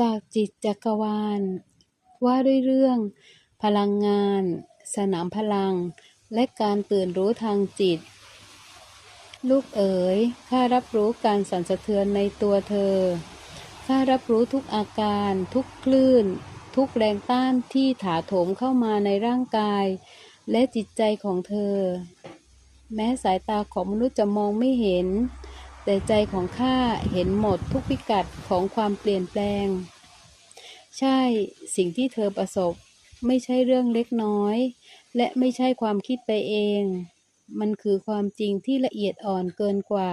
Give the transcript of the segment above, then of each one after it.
จากจิตจักรวาล ว่าด้วยเรื่อง พลังงาน สนามพลัง และการตื่นรู้ทางจิต ลูกเอ๋ยข้ารับรู้การสั่นสะเทือนในตัวเธอข้ารับรู้ทุกอาการ ทุกคลื่น ทุกแรงต้านที่ถาโถมเข้ามาในร่างกาย และจิตใจของเธอ แม้สายตาของมนุษย์จะมองไม่เห็น แต่ใจของข้าเห็นหมดทุกพิกัดของความเปลี่ยนแปลง ใช่สิ่งที่เธอประสบ ไม่ใช่เรื่องเล็กน้อย และไม่ใช่ความคิดไปเอง มันคือความจริงที่ละเอียดอ่อนเกินกว่า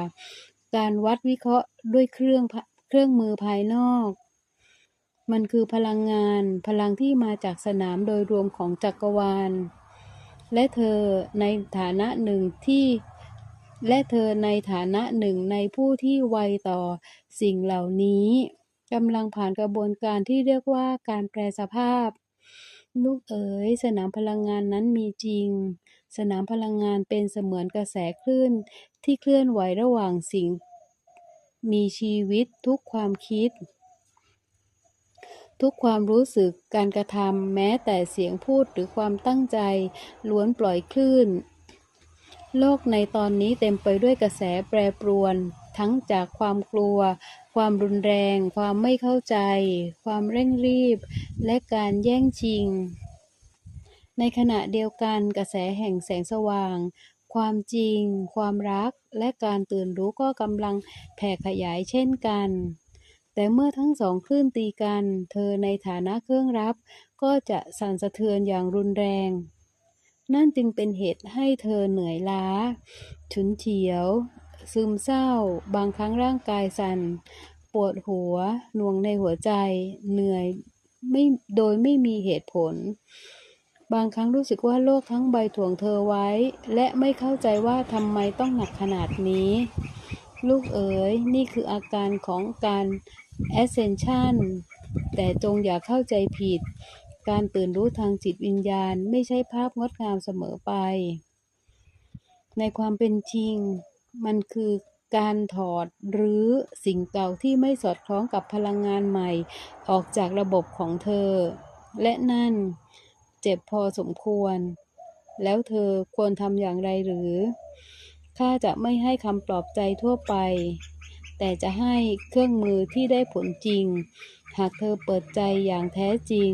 การวัดวิเคราะห์ด้วยเครื่องเครื่องมือภายนอก มันคือพลังงาน พลังที่มาจากสนามโดยรวมของจักรวาล และเธอในฐานะหนึ่งที่ และเธอในฐานะหนึ่งในผู้ที่ไวต่อสิ่งเหล่านี้กำลังผ่านกระบวนการที่เรียกว่าการแปลสภาพ ลูกเอ๋ยสนามพลังงานนั้นมีจริง สนามพลังงานเป็นเสมือนกระแสคลื่นที่เคลื่อนไหวระหว่างสิ่ง มีชีวิตทุกความคิด ทุกความรู้สึกการกระทำแม้แต่เสียงพูดหรือความตั้งใจล้วนปล่อยคลื่น โลกในตอนนี้เต็มไปด้วยกระแสแปรปรวน ทั้งจากความกลัว ความรุนแรง ความไม่เข้าใจ ความเร่งรีบ และการแย่งชิง ในขณะเดียวกันกระแสแห่งแสงสว่าง ความจริง ความรัก และการตื่นรู้ก็กำลังแผ่ขยายเช่นกัน แต่เมื่อทั้งสองคลื่นตีกัน เธอในฐานะเครื่องรับ ก็จะสั่นสะเทือนอย่างรุนแรง นั่นจึงเป็นเหตุให้เธอเหนื่อยล้า ฉุนเฉียว ซึมเศร้า บางครั้งร่างกายสั่น ปวดหัว หน่วงในหัวใจ เหนื่อยไม่โดยไม่มีเหตุผล บางครั้งรู้สึกว่าโลกทั้งใบถ่วงเธอไว้ และไม่เข้าใจว่าทำไมต้องหนักขนาดนี้ ลูกเอ๋ย นี่คืออาการของการ ascension แต่จงอย่าเข้าใจผิด การตื่นรู้ทางจิตวิญญาณไม่ใช่ภาพงดงามเสมอไป ในความเป็นจริง มันคือการถอดหรือสิ่งเก่าที่ไม่สอดคล้องกับพลังงานใหม่ ออกจากระบบของเธอ และนั่นเจ็บพอสมควร แล้วเธอควรทำอย่างไรหรือ ข้าจะไม่ให้คำปลอบใจทั่วไป แต่จะให้เครื่องมือที่ได้ผลจริง หากเธอเปิดใจอย่างแท้จริง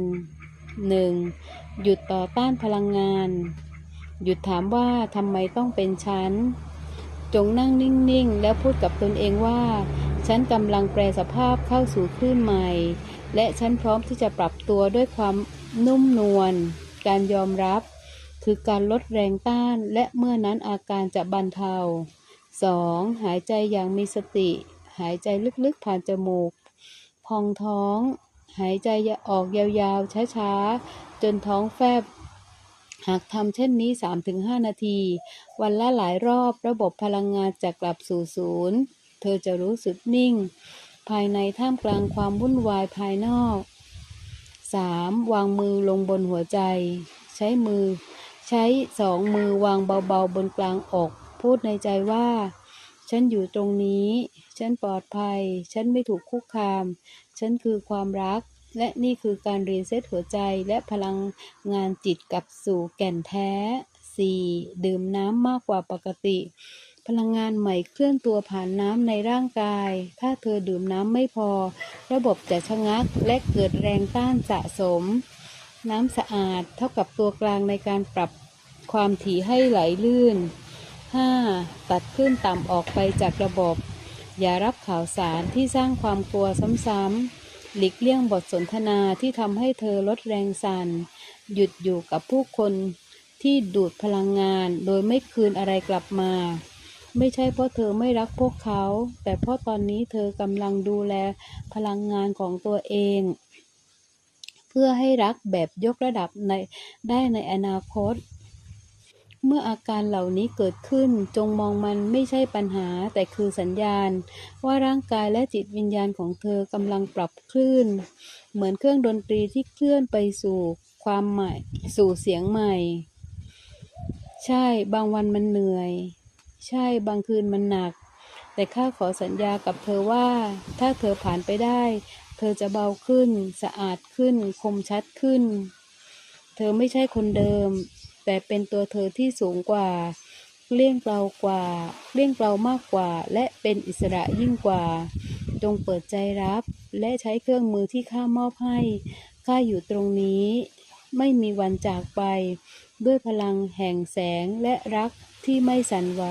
1. หยุดต่อต้านพลังงาน หยุดถามว่าทำไมต้องเป็นฉัน จงนั่งนิ่งๆ แล้วพูดกับตนเองว่า ฉันกำลังแปลสภาพเข้าสู่คลื่นใหม่ และฉันพร้อมที่จะปรับตัวด้วยความนุ่มนวล การยอมรับ คือการลดแรงต้าน และเมื่อนั้นอาการจะบรรเทา 2. หายใจอย่างมีสติ หายใจลึกๆผ่านจมูก พองท้อง หายใจออกยาวๆ ช้าๆ จนท้องแฟบ หากทำเช่นนี้ 3-5 นาที วันละหลายรอบระบบพลังงานจะกลับสู่ศูนย์ เธอจะรู้สึกนิ่ง ภายในท่ามกลางความวุ่นวายภายนอก 3. วางมือลงบนหัวใจ ใช้มือ ใช้สองมือวางเบาๆ บนกลางอก พูดในใจว่า ฉันอยู่ตรงนี้ ฉันปลอดภัย ฉันไม่ถูกคุกคาม ฉันคือความรัก และนี่คือการรีเซ็ตหัวใจและพลังงานจิตกลับสู่แก่นแท้ 4. ดื่มน้ำมากกว่าปกติ พลังงานใหม่เคลื่อนตัวผ่านน้ำในร่างกาย ถ้าเธอดื่มน้ำไม่พอ ระบบจะชะงักและเกิดแรงต้านสะสม น้ำสะอาดเท่ากับตัวกลางในการปรับความถี่ให้ไหลลื่น 5. ตัดคลื่นต่ำออกไปจากระบบ อย่ารับข่าวสารที่สร้างความกลัวซ้ำๆหลีกเลี่ยงบทสนทนาที่ทำให้เธอลดแรงสั่นหยุดอยู่กับผู้คนที่ดูดพลังงานโดยไม่คืนอะไรกลับมา ไม่ใช่เพราะเธอไม่รักพวกเขา แต่เพราะตอนนี้เธอกำลังดูแลพลังงานของตัวเอง เพื่อให้รักแบบยกระดับในได้ในอนาคต เมื่ออาการเหล่านี้เกิดขึ้นจงมองมันไม่ใช่ปัญหาแต่คือสัญญาณ ว่าร่างกายและจิตวิญญาณของเธอกำลังปรับคลื่น เหมือนเครื่องดนตรีที่เคลื่อนไปสู่ความใหม่ สู่เสียงใหม่ ใช่บางวันมันเหนื่อย ใช่บางคืนมันหนัก แต่ข้าขอสัญญากับเธอว่า ถ้าเธอผ่านไปได้ เธอจะเบาขึ้น สะอาดขึ้น คมชัดขึ้น เธอไม่ใช่คนเดิม แต่เป็นตัวเธอที่สูงกว่าเกลี้ยงเกลากว่า เลี้ยงเกลามากกว่า และเป็นอิสระยิ่งกว่า จงเปิดใจรับ และใช้เครื่องมือที่ข้ามอบให้ ข้าอยู่ตรงนี้ ไม่มีวันจากไป ด้วยพลังแห่งแสงและรักที่ไม่สั่นไหว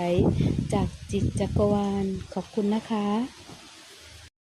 จากจิตจักรวาล ขอบคุณนะคะ